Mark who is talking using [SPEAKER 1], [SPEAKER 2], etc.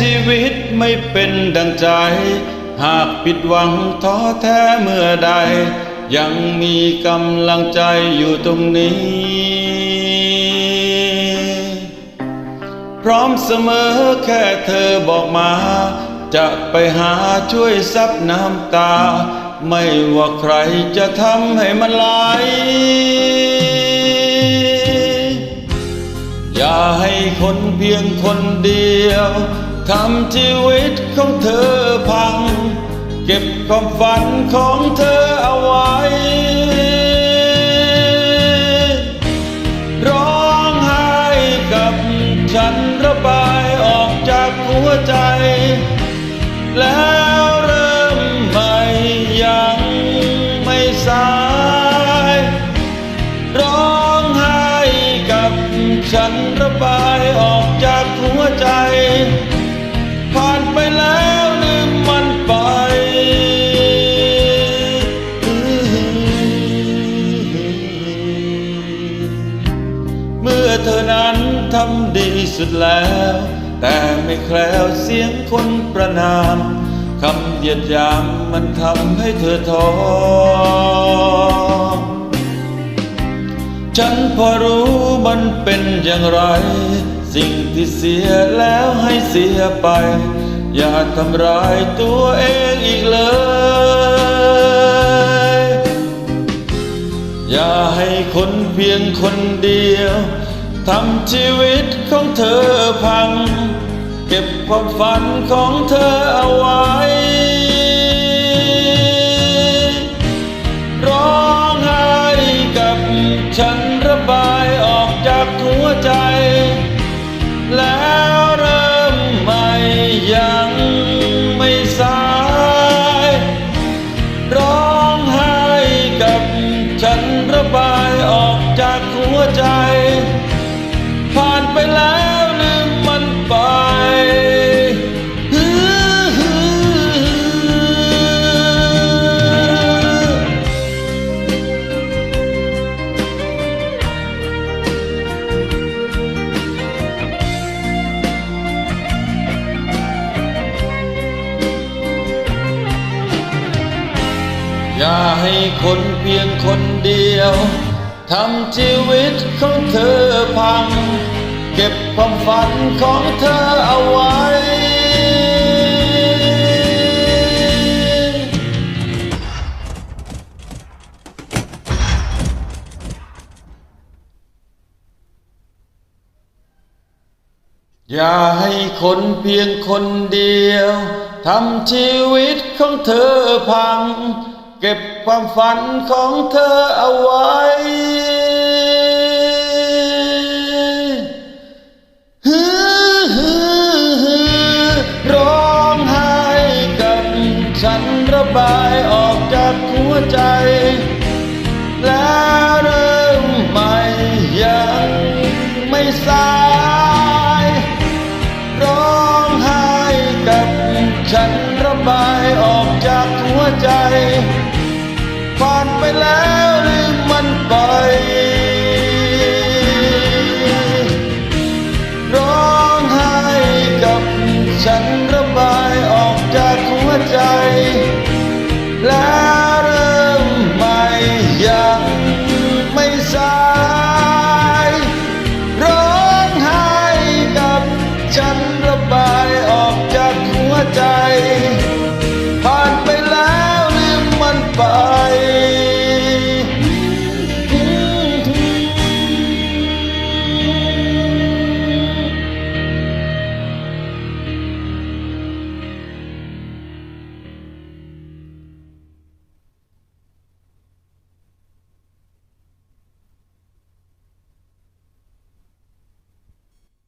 [SPEAKER 1] ชีวิตไม่เป็นดังใจ หากผิดหวังท้อแท้เมื่อใด ยังมีกำลังใจอยู่ตรงนี้ พร้อมเสมอแค่เธอบอกมา จะไปหาช่วยซับน้ำตา ไม่ว่าใครจะทำให้มันไหลอย่าให้คนเพียงคนเดียว ทำชีวิตของเธอพัง เก็บความฝันของเธอเอาไว้ ร้องไห้กับฉันระบายออกจากหัวใจ แล้ว เธอนั้นทำดีสุดแล้ว แต่ไม่แคล้วเสียงคนประนามคำเหยียดยามมันทำให้เธอท้อฉันพอรู้มันเป็นอย่างไร สิ่งที่เสียแล้วให้เสียไป อย่าทำร้ายตัวเองอีกเลย อย่าให้คนเพียงคนเดียว ทำชีวิตของเธอพัง เก็บความฝันของเธอเอาไว้ ร้องไห้กับฉันระบายออกจากหัวใจ แล้วเริ่มใหม่ยังไม่สาย ร้องไห้กับฉันระ อย่าให้คนเพียงคนเดียวทำชีวิตของเธอพัง เก็บความฝันของเธอเอาไว้ อย่าให้คนเพียงคนเดียวทำชีวิตของเธอพัง เก็บความฝันของเธอเอาไว้ ฮือฮือฮือร้องไห้กัน ฉันระบายออกจากหัวใจ แล้วเริ่มใหม่ยังไม่สาย ร้องไห้กับฉันระบาย ใจผ่านไปแล้ว